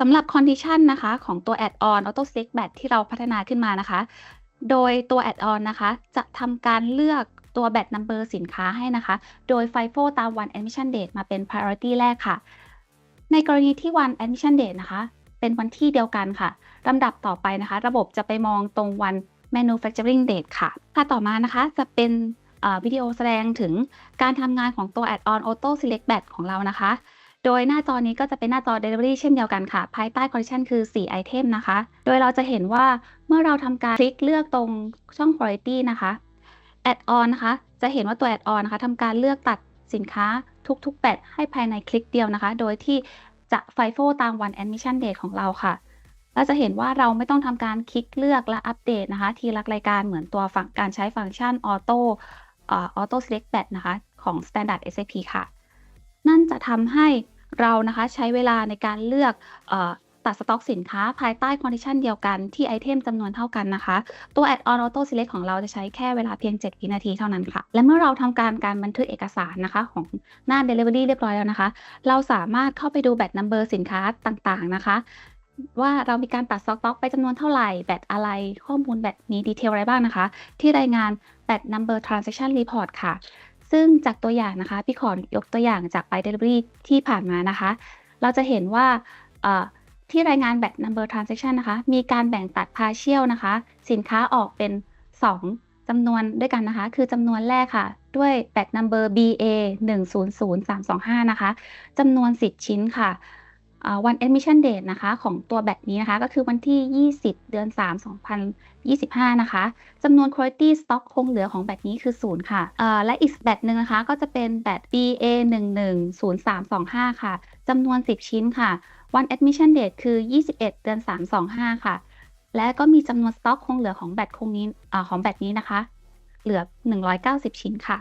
สำหรับ condition นะคะของตัว add-on Auto Select Batch ที่เราพัฒนาขึ้นมานะคะ โดยตัว add-on นะคะ จะทำการเลือกตัว bat number สินค้าให้นะคะ โดย FIFO ตามวัน admission date มาเป็น priority แรกค่ะ ในกรณีที่วัน admission date นะคะ เป็นวันที่เดียวกันค่ะลำดับต่อไปนะคะ ระบบจะไปมองตรงวัน manufacturing date ค่ะค่ะต่อมานะคะจะเป็นวิดีโอแสดงถึงการทำงานของตัว add-on Auto Select bat ของเรานะคะ โดยหน้าจอนี้ก็จะเป็นหน้าจอ Delivery เช่นเดียวกันค่ะ ภายใต้ Condition คือ4ไอเทมนะคะ โดยเราจะเห็นว่าเมื่อเราทำการคลิกเลือกตรงช่อง Priority นะคะ Add-on นะคะ จะเห็นว่าตัว Add-on นะคะทำการเลือกตัดสินค้าทุกๆแบตให้ภายในคลิกเดียวนะคะ โดยที่จะ FIFO ตามวัน Admission Date ของเราค่ะเราจะเห็นว่าเราไม่ต้องทำการคลิกเลือกและอัปเดตนะคะ ทีละรายการเหมือนตัวฝั่งการใช้ฟังก์ชัน Auto ออ Auto Select Batch นะคะ ของ Standard SAP ค่ะ นั่นจะทำให้ เรานะคะใช้เวลาในการเลือกออตัดสต็อกสินค้าภายใต้คอนดิชันเดียวกันที่ไอเทมจำนวนเท่ากันนะคะ ตัว Add-on Auto Select ของเราจะใช้แค่เวลาเพียง 7 วินาทีเท่านั้นค่ะ และเมื่อเราทำการการบันทึกเอกสารนะคะของหน้า Delivery เรียบร้อยแล้วนะคะ เราสามารถเข้าไปดูแบต Number สินค้าต่างๆนะคะว่าเรามีการตัดสต็อกไปจำนวนเท่าไหร่ แบตอะไร ข้อมูลแบตมีดีเทลอะไรบ้างนะคะ ที่รายงานแบต Number Transaction Report ค่ะ ซึ่งจากตัวอย่างนะคะพี่ขอยกตัวอย่างจากไป Delivery ที่ผ่านมานะคะ เราจะเห็นว่าที่รายงานแบต Number Transaction นะคะ มีการแบ่งตัด Partial นะคะ สินค้าออกเป็น 2จำนวนด้วยกันนะคะ คือจำนวนแรกค่ะ ด้วยแบต Number BA 100325นะคะจำนวน 10 ชิ้นค่ะ วัน admission date นะคะของตัวแบตนี้นะคะ ก็คือวันที่ 20 เดือน 3 2025 นะคะจำนวน quality stock คงเหลือของแบตนี้คือ 0 ค่ะเอ่อและอีกแบตหนึ่งนะคะ ก็จะเป็นแบต BA 110325 ค่ะจำนวน 10 ชิ้นค่ะ วัน admission date คือ 21 เดือน 3 25 ค่ะ และก็มีจำนวนสต็อกคงเหลือของแบตคงนี้อของแบตนี้นะคะ เหลือ 190 ชิ้นค่ะ